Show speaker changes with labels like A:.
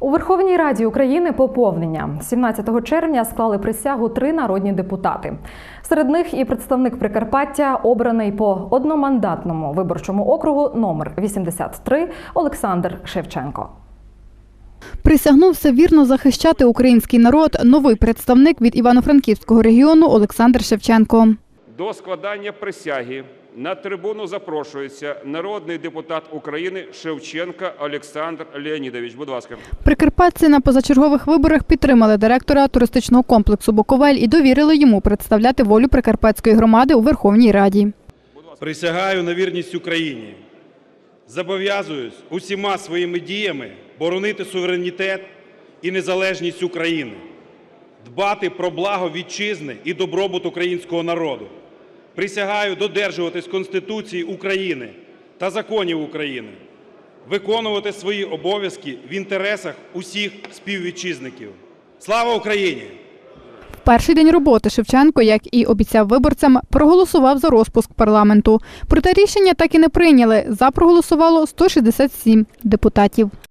A: У Верховній Раді України поповнення 17 червня склали присягу три народні депутати. Серед них і представник Прикарпаття, обраний по одномандатному виборчому округу номер 83 Олександр Шевченко.
B: Присягнувся вірно захищати український народ новий представник від Івано-Франківського регіону Олександр Шевченко.
C: До складання присяги на трибуну запрошується народний депутат України Шевченка Олександр Леонідович. Будь ласка.
B: Прикарпатці на позачергових виборах підтримали директора туристичного комплексу Буковель і довірили йому представляти волю прикарпатської громади у Верховній Раді.
D: Присягаю на вірність Україні. Зобов'язуюсь усіма своїми діями боронити суверенітет і незалежність України, дбати про благо вітчизни і добробут українського народу. Присягаю додержуватись Конституції України та законів України, виконувати свої обов'язки в інтересах усіх співвітчизників. Слава Україні!
B: Перший день роботи Шевченко, як і обіцяв виборцям, проголосував за розпуск парламенту. Проте рішення так і не прийняли. За проголосувало 167 депутатів.